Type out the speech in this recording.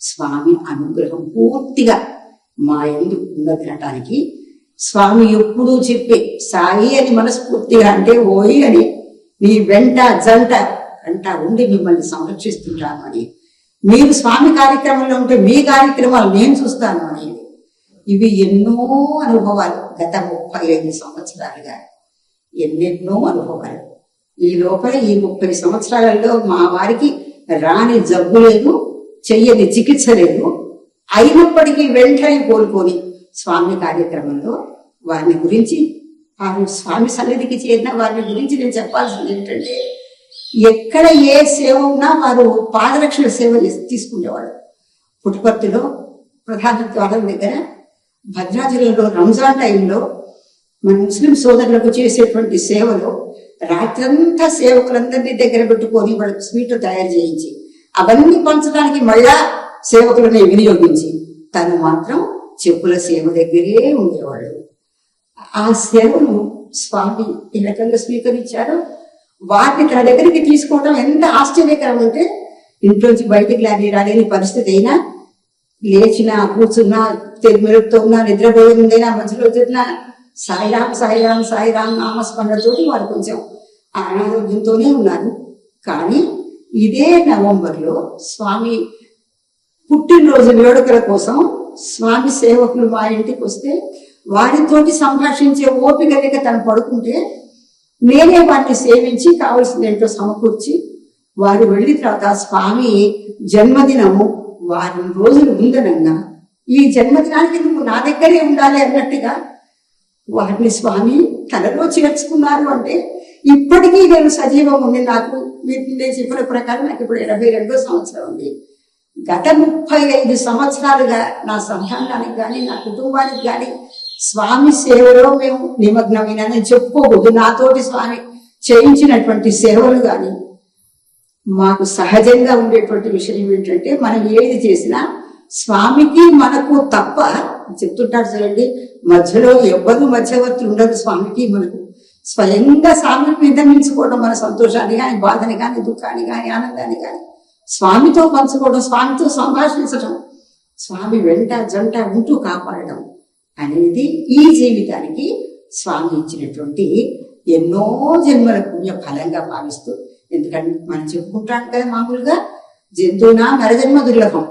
స్వామి అనుగ్రహం పూర్తిగా మా ఎందు ఉన్నదనటానికి స్వామి ఎప్పుడూ చెప్పే సాయి అని మనస్ఫూర్తిగా అంటే ఓయి అని మీ వెంట జంట అంట ఉండి మిమ్మల్ని సంరక్షిస్తుంటాను అని. మీరు స్వామి కార్యక్రమంలో ఉంటే మీ కార్యక్రమాలు నేను చూస్తాను అని. ఇవి ఎన్నో అనుభవాలు గత ముప్పై ఐదు సంవత్సరాలుగా. ఎన్నెన్నో అనుభవాలు. ఈ లోపల ఈ ముప్పై సంవత్సరాలలో మా వారికి రాని జబ్బు లేదు చెయ్యని చికిత్స లేదు. అయినప్పటికీ వెంటనే కోలుకొని స్వామి కార్యక్రమంలో వారిని గురించి వారు స్వామి సన్నిధికి చేరిన వారిని గురించి నేను చెప్పాల్సింది ఏంటంటే ఎక్కడ ఏ సేవ ఉన్నా వారు పాదరక్షణ సేవ చేసి- తీసుకునేవాడు పుట్టుపర్తిలో ప్రధాన ద్వారం దగ్గర భద్రాచలంలో రంజాన్ టైంలో మన ముస్లిం సోదరులకు చేసేటువంటి సేవలో రాత్రంతా సేవకులందరినీ దగ్గర పెట్టుకొని వాళ్ళకి స్వీట్లు తయారు చేయించి అవన్నీ పంచడానికి మళ్ళా సేవకులని వినియోగించి తను మాత్రం చెప్పుల సేవ దగ్గరే ఉండేవాడు. ఆ సేవను స్వామి ఏ రకంగా స్వీకరించారో వాటిని తన దగ్గరికి తీసుకోవడం ఎంత ఆశ్చర్యకరం అంటే ఇంట్లోంచి బయటికి రాని రాలేని పరిస్థితి అయినా లేచినా కూర్చున్నా మెరుగుతో ఉన్నా నిద్రపోయే మధ్యలో చెప్పినా సాయిరామ్ సాయిరామ్ సాయిరామ్ నామస్మరణతోటి వారు కొంచెం అనారోగ్యంతోనే ఉన్నారు. కానీ ఇదే నవంబర్లో స్వామి పుట్టినరోజు వేడుకల కోసం స్వామి సేవకులు మా ఇంటికి వస్తే వారితోటి సంభాషించే ఓపిక లేక తను పడుకుంటే నేనే వారిని సేవించి కావలసింది ఏంటో సమకూర్చి వారు వెళ్ళిన తర్వాత స్వామి జన్మదినము వారం రోజులు ఉందనంగా ఈ జన్మదినానికి నువ్వు నా దగ్గరే ఉండాలి అన్నట్టుగా వారిని స్వామి తనలో చేర్చుకున్నారు అంటే ఇప్పటికీ నేను సజీవం ఉంది నాకు వీటిని నేను చెప్పిన ప్రకారం నాకు ఇప్పుడు ఎనభై రెండో సంవత్సరం ఉంది. గత ముప్పై ఐదు సంవత్సరాలుగా నా సంఘానికి కానీ నా కుటుంబానికి కానీ స్వామి సేవలో మేము నిమగ్నమైనని చెప్పుకోకూడదు. నాతోటి స్వామి చేయించినటువంటి సేవలు కానీ మాకు సహజంగా ఉండేటువంటి విషయం ఏంటంటే మనం ఏది చేసినా స్వామికి మనకు తప్ప చెప్తుంటారు చూడండి మధ్యలో ఎవ్వరు మధ్యవర్తులు ఉండరు స్వామికి మనకు. స్వయంగా స్వామిని నిర్ణయించుకోవడం మన సంతోషాన్ని కానీ బాధని కానీ దుఃఖాన్ని కానీ ఆనందాన్ని కానీ స్వామితో పంచుకోవడం స్వామితో సంభాషించడం స్వామి వెంట జంట ఉంటూ కాపాడడం అనేది ఈ జీవితానికి స్వామి ఇచ్చినటువంటి ఎన్నో జన్మల పుణ్య ఫలంగా భావిస్తూ ఎందుకంటే మనం చెప్పుకుంటాం కదా మామూలుగా జంతువునా నరజన్మ దుర్లభం.